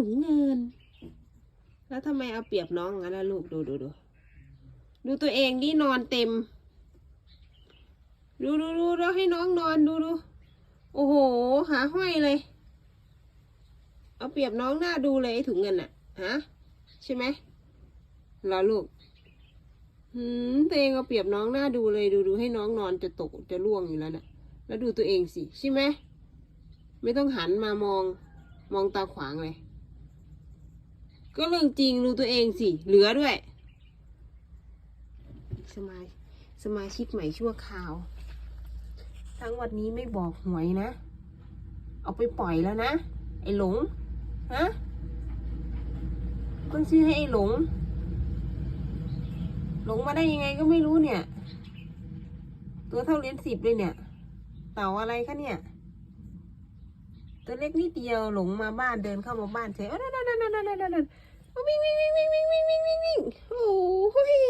ถุงเงิน แล้วทำไมเอาเปรียบน้องงั้นล่ะลูกดูดูดูดูตัวเองดินอนเต็ม ดูดูดูแล้วให้น้องนอนดูดูโอ้โห หาห้อยเลย เอาเปรียบน้องหน้าดูเลยถุงเงินอะฮะใช่ไหมเหรอลูกหืมตัวเองเอาเปรียบน้องหน้าดูเลยดูดูให้น้องนอนจะตกจะล่วงอยู่แล้วน่ะ แล้วดูตัวเองสิใช่ไหมไม่ต้องหันมามองมองตาขวางเลย ก็เรื่องจริงดูตัวเองสิ เหลือด้วย สมาสมาชิกใหม่ชั่วคราว ทั้งวันนี้ไม่บอกหวยนะ เอาไปปล่อยแล้วนะ ไอ้หลง ฮะตั้งชื่อให้ไอ้หลง หลงมาได้ยังไงก็ไม่รู้เนี่ย ตัวเท่าเหรียญสิบเลยเนี่ย เต่าอะไรคะเนี่ย ตัวเล็กนิดเดียวหลงมาบ้านเดินเข้ามาบ้านเฉยเอ้ยนั่นนั่นนั่นนั่นนั่นนั่นวิ่งวิ่งวิ่งวิ่งวิ่งวิ่งวิ่งวิ่งวิ่งโอ้โหวิ่ง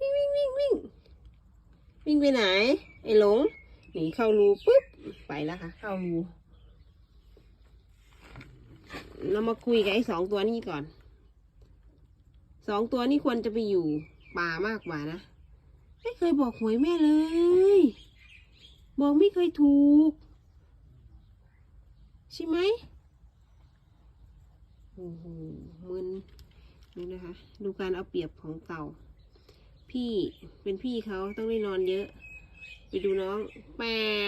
วิ่งวิ่งวิ่งวิ่งไปไหนไอ้หลงหนีเข้ารูปุ๊บไปแล้วค่ะ เข้ารูเรามาคุยกับไอ้สองตัวนี้ก่อนสองตัวนี้ควรจะไปอยู่ป่ามากกว่านะ ไม่เคยบอกหวยแม่เลย บอกไม่เคยถูก ใช่ไหมโอ้โหมึนดูนะคะ ดูการเอาเปรียบของเต่า พี่เป็นพี่เขาต้องได้นอนเยอะ ไปดูน้องแป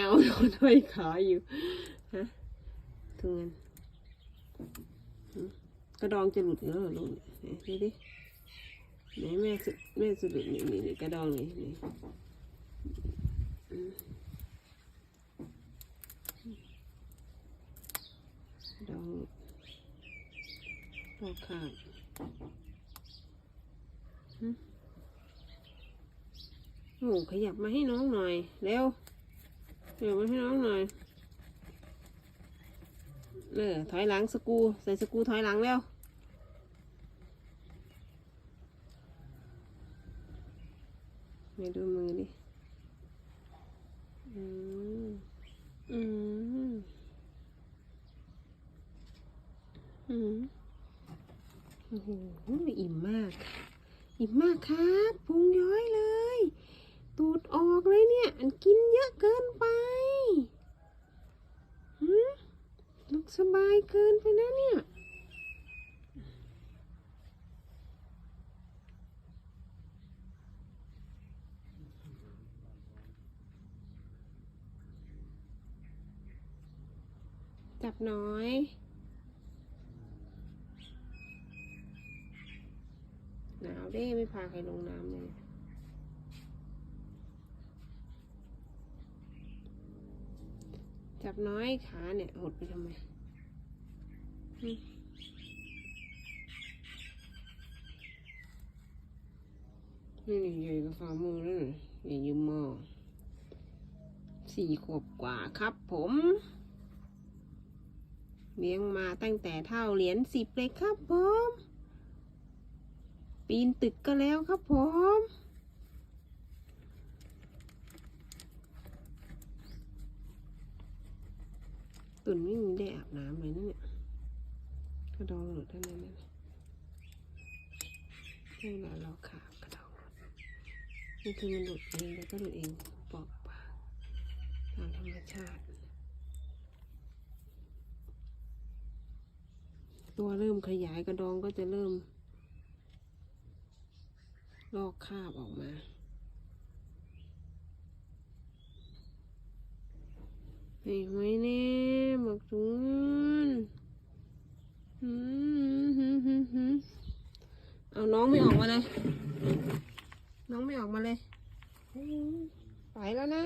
วนอนห้อยขาอยู่ฮะทุงเงินกระดองจะหลุดแล้วเหรอลูกไหนดูดิไหนแม่สุดแม่สุดนี่นี่นี่กระดองนี่นี่อืมก รองรอบข้างหึโอ้ขยับมาให้น้องหน่อย เร็วขยับมาให้น้องหน่อยเออถอยหลังสกูใส่สกูถอยหลังแล้วมาดูมือดิ อืม อืม อืมโอ้โหอิ่มมาก อิ่มมากครับพุงย้อยเลย ตูดออกเลยเนี่ย อันกินเยอะเกินไปหืมลุกสบายเกินไปนะเนี่ยจับน้อย หนาวเด้ไม่พาใครลงน้ำเลยจับน้อยขาเนี่ยหดไปทำไมอืมนี่ใหญ่กับฝ่ามือแล้วน่ะใหญ่ยืมมอสี่ขวบกว่าครับผม เลี้ยงมาตั้งแต่เท่าเหรียญสิบเลยครับผม ปีนตึกก็แล้วครับผม ตุ่นไม่มีได้อาบน้ำเลยนะเนี่ยกระดองหลุดท่านั้นนะให้เราเราขาวกระดองหลุดนี่คือมันหลุดเองแล้วก็หลุดเองปอกปากตามธรรมชาติ ตัวเริ่มขยายกระดองก็จะเริ่ม ลอกคราบออกมาไอ้หอยแน่หมักถุงเงินหืมหืมหืมหืมเอาน้องไม่ออกมาเลย น้องไม่ออกมาเลย ไปแล้วนะ